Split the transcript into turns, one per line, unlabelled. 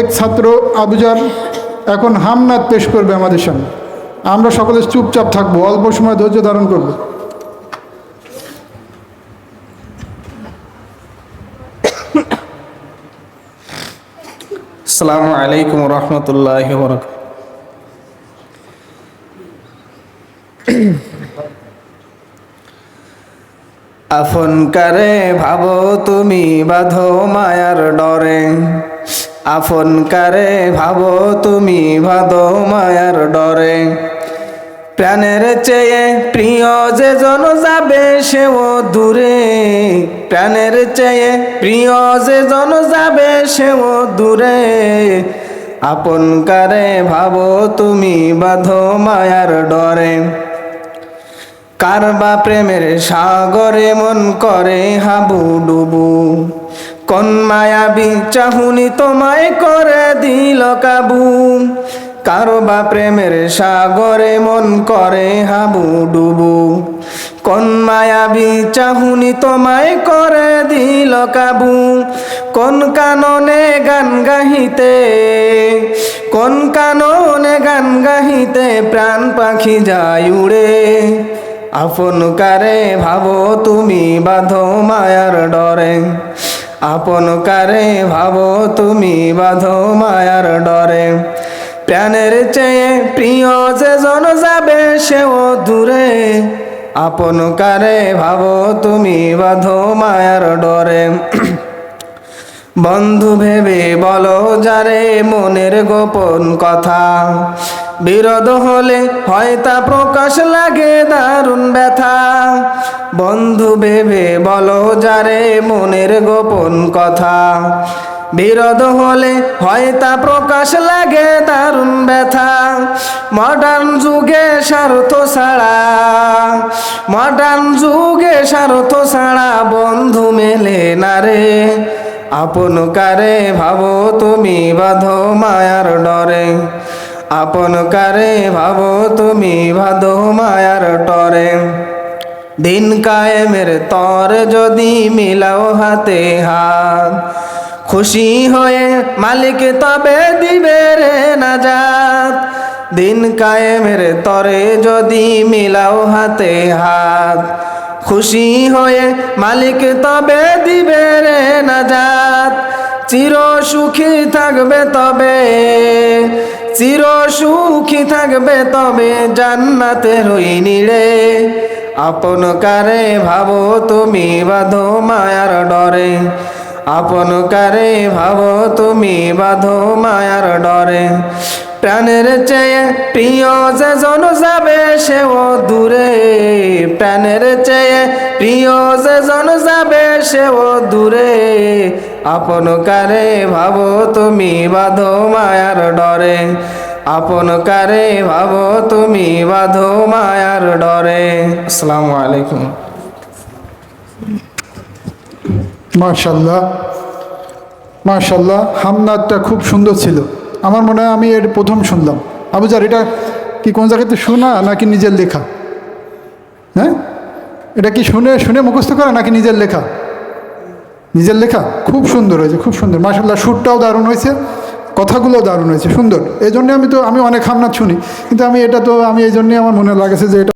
সাবেক ছাত্র আবুজার এখন হামনাথ পেশ করবে আমাদের সামনে। আমরা সকলে চুপচাপ থাকব, অল্প সময় ধৈর্য ধারণ করব।
আসসালামু আলাইকুম রহমতুল্লাহ আফন কারে ভাবো তুমি বাধো মায়ার ডরে। আফন কারে ভাবো তুমি বাঁধো মায়ার ডরে। প্রাণের চেয়ে প্রিয় যে জন যাবে সেও দূরে। প্রাণের চেয়ে প্রিয় যে জন যাবে সেও দূরে। আপন কারে ভাবো তুমি বাঁধো মায়ার ডরে। কারবা প্রেমের সাগরে মন করে হাবু ডুবু। কোন মায়াবি চাহুনি তোমায় করে দিল কাবু। কারও বা প্রেমের সাগরে মন করে হাবু ডুবু। কোন মায়াবি চাহুনি তোমায় করে দিল কাবু। কোন কাননে গান গাহিতে, কোন কাননে গান গাহিতে প্রাণ পাখি যায় উড়ে। আপন কারে ভাবো তুমি বাঁধো মায়ার ডরে। আপন কারে ভাবো তুমি বাধ মায়ার ডরে। প্রাণের চেয়ে প্রিয় যে জন যাবে সেও দূরে। আপন কারে ভাবো তুমি বাধ মায়ার ডরে। বন্ধু ভেবে বলো যারে মনের গোপন কথা। বিরোধ হলে হয় তা প্রকাশ লাগে দারুণ ব্যথা। বন্ধু ভেবে বলো যারে মনের গোপন কথা। বিরোধ হলে হয় তা প্রকাশ লাগে দারুণ ব্যথা। মডার্ন যুগে স্বার্থ ছাড়া, মডার্ন যুগে স্বার্থ ছাড়া বন্ধু মেলে না রে। আপন কারে ভাবো তুমি বাঁধো মায়ার ডরে। আপন কারে ভাবো তুমি বাঁধো মায়ার ডরে। দিন কায়েমের তর যদি মিলাও হাতে হাত, খুশি হয়ে মালিক তবে দিবে রে নাজাত। দিন কায়েমের তরে যদি মিলাও হাতে হাত খুশি হয়ে মালিক তবে দিবে রে নাজাত। চির সুখী থাকবে তবে, চির সুখী থাকবে তবে জান্নাতে রই নিড়ে। আপন কারে ভাবো তুমি বাঁধো মায়ার ডরে। আপন কারে ভাবো তুমি বাঁধো মায়ার ডরে। প্রাণের চেয়ে প্রিয় যে জন যাবে সেও দূরে। প্রাণের চেয়ে প্রিয় যে জন যাবে সেও দূরে। আপন কারে ভাবো তুমি বাঁধো মায়ার ডরে। আপন কারে ভাবো তুমি বাঁধো মায়ার ডরে। আসসালামু আলাইকুম।
মাশাল্লাহ। মাশাল্লাহ হামনাথটা খুব সুন্দর ছিল। আমার মনে হয় আমি এর প্রথম শুনলাম। আবুজার এটা কি কোন জায়গাতে শোনা নাকি নিজের লেখা? হ্যাঁ? এটা কি শুনে শুনে মুখস্থ করা নাকি নিজের লেখা? নিজের লেখা? খুব সুন্দর হয়েছে, খুব সুন্দর। মার্শাল্লাহ সুরটাও দারুণ হয়েছে, কথাগুলোও দারুণ হয়েছে, সুন্দর। এই জন্যে আমি তো, আমি অনেক হামনাথ শুনি, কিন্তু আমি এটা তো, আমি এই জন্যে আমার মনে লাগেছে যে এটা